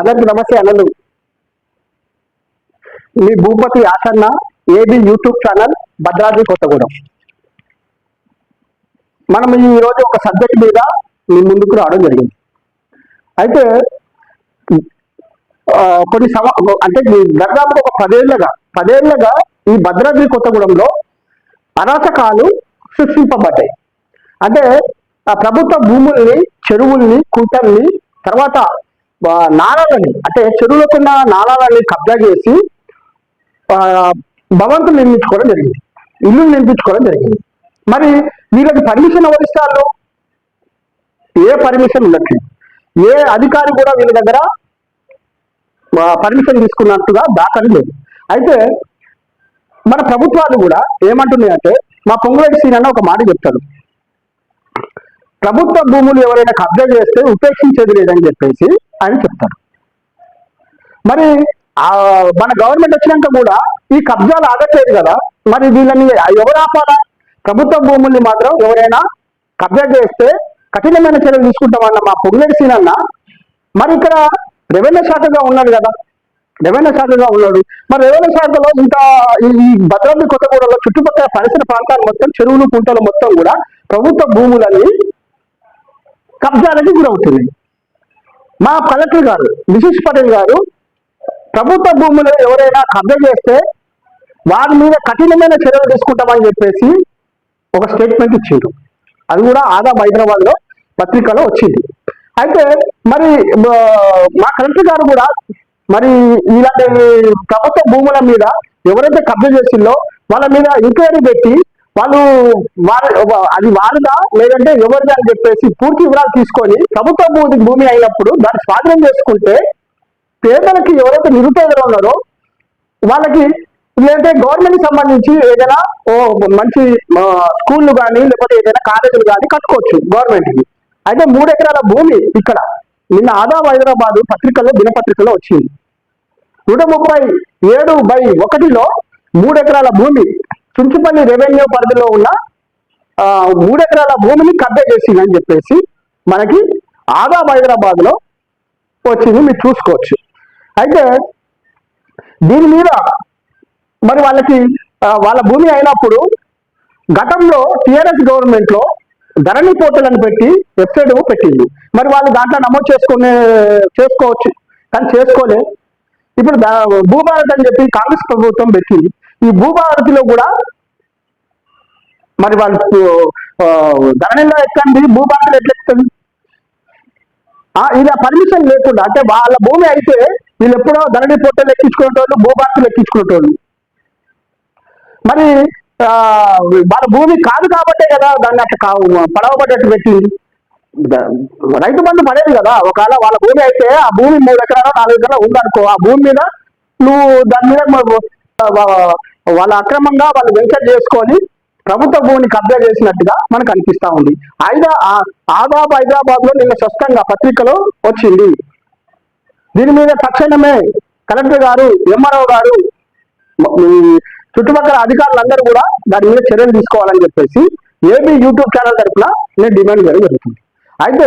అందరికి నమస్తే అన్నలు. మీ భూపతి ఆసన్న AB YouTube channel Bhadradri Kothagudem. మనం ఈ రోజు ఒక సబ్జెక్ట్ మీద మీ ముందుకు రావడం జరిగింది. అయితే కొన్ని సమ అంటే దాదాపు ఒక పదేళ్ళగా పదేళ్ళగా ఈ భద్రాద్రి కొత్తగూడెంలో అరాచకాలు సృష్టింపబడ్డాయి. అంటే ఆ ప్రభుత్వ భూముల్ని చెరువుల్ని కుంటల్ని తర్వాత నాళాలని అంటే చెరువులకున్న నాళాలని కబ్జా చేసి భవంతులు నిర్మించుకోవడం జరిగింది. ఇల్లు నిర్మించుకోవడం జరిగింది. మరి వీళ్ళకి పర్మిషన్ ఎవరిస్తారు ఏ పర్మిషన్ ఉండట్లేదు. ఏ అధికారి కూడా వీళ్ళ దగ్గర పర్మిషన్ తీసుకున్నట్టుగా దాఖలు లేదు. అయితే మన ప్రభుత్వాలు కూడా ఏమంటున్నాయి అంటే మా పొంగులేటి సీన్ అన్న ఒక మాట చెప్తాడు. ప్రభుత్వ భూములు ఎవరైనా కబ్జా చేస్తే ఉపేక్షించేది లేదని చెప్పేసి అని చెప్తారు. మరి మన గవర్నమెంట్ వచ్చినాక కూడా ఈ కబ్జాలు ఆగట్లేదు కదా మరి వీళ్ళని ఎవరు ఆపాలా? ప్రభుత్వ భూముల్ని మాత్రం ఎవరైనా కబ్జా చేస్తే కఠినమైన చర్యలు తీసుకుంటామన్న మా పొంగులేటి సీన్ అన్న. మరి ఇక్కడ రెవెన్యూ శాఖగా ఉన్నాడు కదా రెవెన్యూ శాఖగా ఉన్నాడు. మరి రెవెన్యూ శాఖలో ఇంకా ఈ భద్రాద్రి కొత్తగూడలో చుట్టుపక్కల పరిసర ప్రాంతాలు మొత్తం చెరువులు కుంటలు మొత్తం కూడా ప్రభుత్వ భూములని కబ్జాలకి గురవుతున్నాయి. మా కలెక్టర్ గారు నిశిష్ పటేల్ గారు ప్రభుత్వ భూములు ఎవరైనా కబ్జా చేస్తే వారి మీద కఠినమైన చర్యలు తీసుకుంటామని చెప్పేసి ఒక స్టేట్మెంట్ ఇచ్చిండు. అది కూడా ఆదా హైదరాబాద్లో పత్రికలో వచ్చింది. అయితే మరి మా కలెక్టర్ గారు కూడా మరి ఇలాంటి ప్రభుత్వ భూముల మీద ఎవరైతే కబ్జా చేసిందో వాళ్ళ మీద ఎంక్వైరీ పెట్టి వాళ్ళు అది వారిదా? లేదంటే ఎవరిదా అని చెప్పేసి పూర్తి వివరాలు తీసుకొని ప్రభుత్వ భూమి భూమి అయినప్పుడు దాన్ని స్వాధీనం చేసుకుంటే పేదలకి ఎవరైతే నిరుపేదలు ఉన్నారో వాళ్ళకి లేదంటే గవర్నమెంట్ సంబంధించి ఏదైనా ఓ మంచి స్కూళ్ళు కానీ లేకపోతే ఏదైనా కాలేజీలు కానీ కట్టుకోవచ్చు గవర్నమెంట్కి అయితే మూడు ఎకరాల భూమి ఇక్కడ నిన్న ఆదా హైదరాబాద్ పత్రికలో దినపత్రికలో వచ్చింది. నూట ముప్పై ఏడు బై ఒకటిలో మూడు ఎకరాల భూమి చుంచుపల్లి రెవెన్యూ పరిధిలో ఉన్న మూడెకరాల మూడు ఎకరాల భూమిని కబ్జా చేసిందని చెప్పేసి మనకి ఆదాం హైదరాబాద్లో వచ్చింది. మీరు చూసుకోవచ్చు. అయితే దీని మీద మరి వాళ్ళకి వాళ్ళ భూమి అయినప్పుడు గతంలో టిఆర్ఎస్ గవర్నమెంట్లో ధరణి పోర్టల్ అని పెట్టి వెబ్సైట్ పెట్టింది. మరి వాళ్ళు దాంట్లో నమోదు చేసుకునే చేసుకోవచ్చు. కానీ చేసుకోలే. ఇప్పుడు భూభారత్ అని చెప్పి కాంగ్రెస్ ప్రభుత్వం పెట్టింది. ఈ భూభారతిలో కూడా మరి వాళ్ళు ఆ, ధరణిలో ఎక్కండి భూభారతిలో ఎట్లా ఎక్కుతుంది ఆ, ఇలా పర్మిషన్ లేకుండా అంటే వాళ్ళ భూమి అయితే వీళ్ళు ఎప్పుడో ధరణి పొట్టలు ఎక్కించుకునేటోళ్ళు భూభారతులు ఎక్కించుకునేటోళ్ళు మరి వాళ్ళ భూమి కాదు కాబట్టే కదా దాన్ని అట్లా కావు పడవబడ్డట్టు పెట్టింది రైతు బంధు పడేది కదా ఒకవేళ వాళ్ళ భూమి అయితే ఆ భూమి మూడు ఎకరాలు నాలుగు ఎకరాలు ఉందనుకో ఆ భూమి మీద నువ్వు దాని మీద వాళ్ళ అక్రమంగా వాళ్ళు వెంచర్ చేసుకొని ప్రభుత్వ భూమిని కబ్జా చేసినట్టుగా మనకు అనిపిస్తా ఉంది. ఐదా ఆదాబ్ హైదరాబాద్లో నిన్న స్పష్టంగా పత్రికలో వచ్చింది. దీని మీద తక్షణమే కలెక్టర్ గారు ఎంఆర్ఓ గారు ఈ చుట్టుపక్కల అధికారులందరూ కూడా దాని మీద చర్యలు తీసుకోవాలని చెప్పేసి ఏబీ యూట్యూబ్ ఛానల్ తరఫున నేను డిమాండ్ చేయడం జరుగుతుంది. అయితే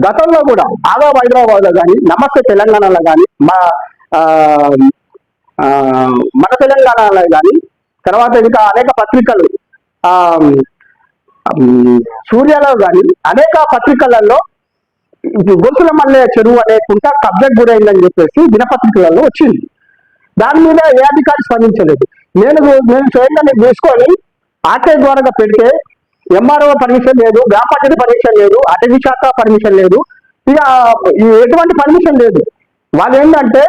గతంలో కూడా ఆదాబ్ హైదరాబాద్లో కానీ నమస్తే తెలంగాణలో కానీ మా ఆ, మన తెలంగాణలో కానీ తర్వాత ఇంకా అనేక పత్రికలు ఆ సూర్యలో కానీ అనేక పత్రికలలో గొంతుల మల్లె చెరువు అనే కుంట కబ్జకు గురైందని చెప్పేసి దినపత్రికలలో వచ్చింది. దాని మీద ఏ అధికారి స్పందించలేదు. నేను నేను స్వయంగా నేను తీసుకొని ఆర్టీఐ ద్వారా పెడితే ఎంఆర్ఓ పర్మిషన్ లేదు గ్రామ పంచాయతీ పర్మిషన్ లేదు అటవీ శాఖ పర్మిషన్ లేదు ఇక ఎటువంటి పర్మిషన్ లేదు. వాళ్ళు ఏంటంటే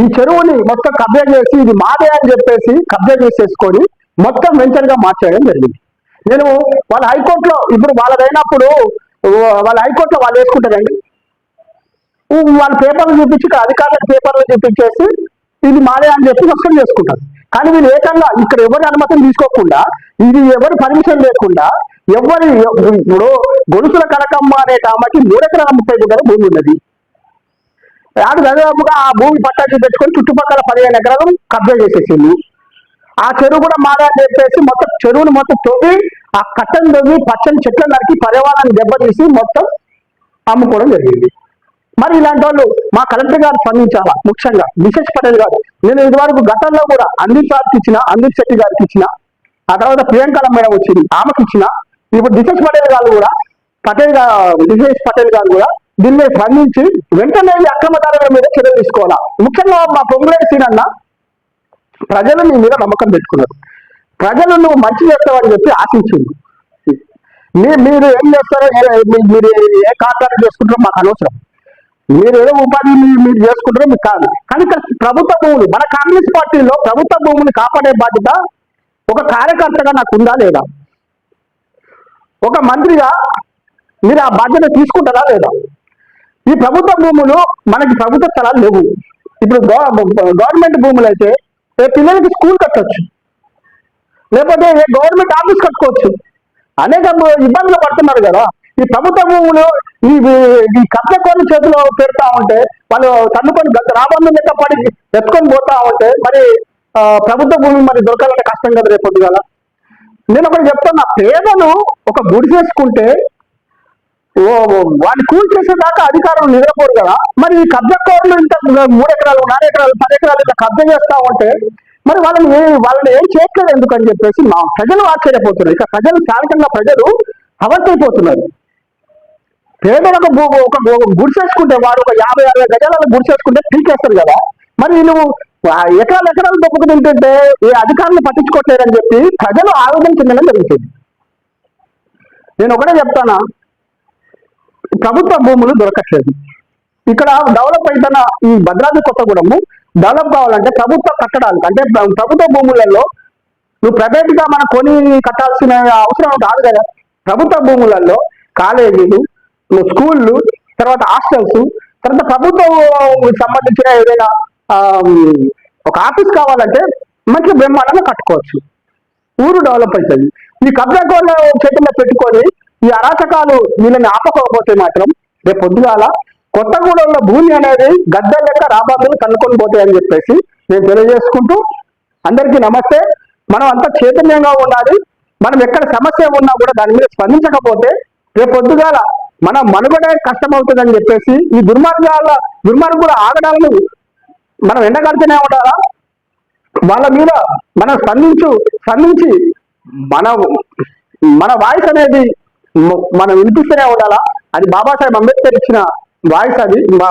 ఈ చెరువుని మొత్తం కబ్జా చేసి ఇది మాదే అని చెప్పేసి కబ్జా చేసేసుకొని మొత్తం వెంచర్గా మార్చేయడం జరిగింది. నేను వాళ్ళ హైకోర్టులో ఇప్పుడు వాళ్ళదైనప్పుడు వాళ్ళ హైకోర్టులో వాళ్ళు వేసుకుంటారండి. వాళ్ళ పేపర్లు చూపించి అధికారుల పేపర్లు చూపించేసి ఇది మాదే అని చెప్పి నష్టం చేసుకుంటారు. కానీ వీళ్ళు ఏకంగా ఇక్కడ ఎవరి అనుమతిని తీసుకోకుండా ఇది ఎవరి పర్మిషన్ లేకుండా ఎవరి ఇప్పుడు గొలుసుల కనకమ్మ అనే ఆమెకి మూడెకరాల ముప్పై దగ్గర భూమి ఉన్నది. ఆడు దాదాపుగా ఆ భూమి పట్టాచి తెచ్చుకొని చుట్టుపక్కల పదిహేను ఎకరాలు కబ్జా చేసేసింది ఆ చెరువు కూడా మాదా చెప్పేసి మొత్తం చెరువును మొత్తం తొవ్వి ఆ కట్టను తొవ్వి పచ్చని చెట్లను నరికి పర్యావరణాన్ని దెబ్బతీసి మొత్తం అమ్ముకోవడం జరిగింది. మరి ఇలాంటి వాళ్ళు మా కలెక్టర్ గారు స్పందించాలా? ముఖ్యంగా విశేష్ పటేల్ గారు. నేను ఇదివరకు గతంలో కూడా అందీప్ గారికి ఇచ్చిన అందీప్ శెట్టి గారికి ఇచ్చిన ఆ తర్వాత ప్రియాంకల మేడం వచ్చింది ఆమెకి ఇచ్చిన. ఇప్పుడు విశేష్ పటేల్ గారు కూడా పటేల్ గారు విశేష్ పటేల్ గారు కూడా దీన్ని స్పందించి వెంటనే అక్రమ అక్రమదారుల మీద చర్య తీసుకోవాలా? ముఖ్యంగా మా పొంగులేటి సీనన్న ప్రజలు నీ మీద నమ్మకం పెట్టుకున్నారు. ప్రజలు నువ్వు మంచి చేస్తావని చెప్పి ఆశించింది మీ- మీరు ఏం చేస్తారో ఏ- మీరు ఏ కాంట్రాక్ట్ చేసుకుంటారో మాకు అనవసరం. మీరు ఏదో ఉపాధి మీరు చేసుకుంటారో మీకు కాదు. కానీ ప్రభుత్వ భూములు మన కాంగ్రెస్ పార్టీలో ప్రభుత్వ భూములు కాపాడే బాధ్యత ఒక కార్యకర్తగా నాకు ఉందా లేదా? ఒక మంత్రిగా మీరు ఆ బాధ్యత తీసుకుంటారా లేదా? ఈ ప్రభుత్వ భూములు మనకి ప్రభుత్వ స్థలాలు లేవు. ఇప్పుడు గవర్నమెంట్ భూములు అయితే పిల్లలకి స్కూల్ కట్టొచ్చు. లేకపోతే గవర్నమెంట్ ఆఫీస్ కట్టుకోవచ్చు. అనేక ఇబ్బందులు పడుతున్నారు కదా. ఈ ప్రభుత్వ భూములు ఈ ఈ కబ్జకోళ్ళ చేతిలో పెడతా ఉంటే వాళ్ళు తన్నుకొని రాబందు రాబంధం లెక్క పడి ఎత్తుకొని పోతా ఉంటే మరి ప్రభుత్వ భూమి మరి దొరకాలంటే కష్టం కదా రేపు కదా నేను ఒకటి చెప్తున్నా పేదలు ఒక గుడి చేసుకుంటే వాడిని కూల్ చేసేదాకా అధికారులు నిద్రపోరు కదా. మరి ఈ కబ్జకోరులు ఇంత మూడు ఎకరాలు నాలుగు ఎకరాలు పది ఎకరాలు ఇంత కబ్జా చేస్తా ఉంటే మరి వాళ్ళని వాళ్ళని ఏం చేయట్లేదు ఎందుకని చెప్పేసి మా ప్రజలు ఆశ్చర్యపోతున్నారు. ఇక ప్రజలు స్థానికంగా ప్రజలు అవస్థైపోతున్నారు పేదలకు భూ- ఒక గుడిసేసుకుంటే వాడు ఒక యాభై అరవై గజాలను గుడిసేసుకుంటే పీకేస్తారు కదా. మరి వీళ్ళు ఎకరాలు ఎకరాలు దొక్కుకు తింటుంటే ఈ అధికారులు పట్టించుకోవట్లేదని చెప్పి ప్రజలు ఆవేదన చెందడం జరుగుతుంది. నేను ఒకటే చెప్తానా? ప్రభుత్వ భూములు దొరకట్లేదు. ఇక్కడ డెవలప్ అవుతున్న ఈ భద్రాద్రి కొత్తగూడము డెవలప్ కావాలంటే ప్రభుత్వ కట్టడాలు అంటే ప్రభుత్వ భూములలో నువ్వు ప్రైవేట్గా మన కొని కట్టాల్సిన అవసరం కాదు కదా. ప్రభుత్వ భూములలో కాలేజీలు స్కూళ్ళు తర్వాత హాస్టల్స్ తర్వాత ప్రభుత్వం సంబంధించిన ఏదైనా ఒక ఆఫీస్ కావాలంటే మంచి బ్రహ్మాండంగా కట్టుకోవచ్చు. ఊరు డెవలప్ అవుతుంది ఈ కబ్జా కోళ్ళ చేతుల్లో పెట్టుకొని ఈ అరాచకాలు వీళ్ళని ఆపకపోతే మాత్రం రేపు పొద్దుగాల కొత్తగూడెంలో భూమి అనేది గద్ద లెక్క రాబాదులు కనుక్కొని పోతాయని చెప్పేసి నేను తెలియజేసుకుంటూ అందరికీ నమస్తే. మనం అంతా చైతన్యంగా ఉండాలి. మనం ఎక్కడ సమస్య ఉన్నా కూడా దాని మీద స్పందించకపోతే రేపు పొద్దుగాల మన మనుగడే కష్టం అవుతుందని చెప్పేసి ఈ దుర్మార్గాల దుర్మార్గుల ఆగడాలను మనం ఎండగడుతూనే ఉండాలా? వాళ్ళ మీద మనం స్పందించు స్పందించి మన మన వాయిస్ అనేది మనం వినిపిస్తూనే ఉండాలా? అది బాబాసాహెబ్ అంబేద్కర్ ఇచ్చిన వాయిస్ అది. మా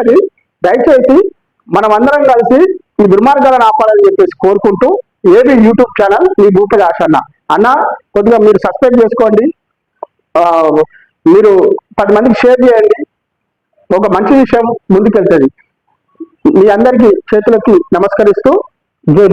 అది దయచేసి మనం అందరం కలిసి ఈ దుర్మార్గాలను ఆపాలని చెప్పేసి కోరుకుంటూ ఏది యూట్యూబ్ ఛానల్ మీ భూపతి ఆశ అన్న అన్న కొద్దిగా మీరు సబ్స్క్రైబ్ చేసుకోండి. మీరు పది మందికి షేర్ చేయండి. ఒక మంచి విషయం ముందుకెళ్తుంది. మీ అందరికీ చేతులకి నమస్కరిస్తూ జై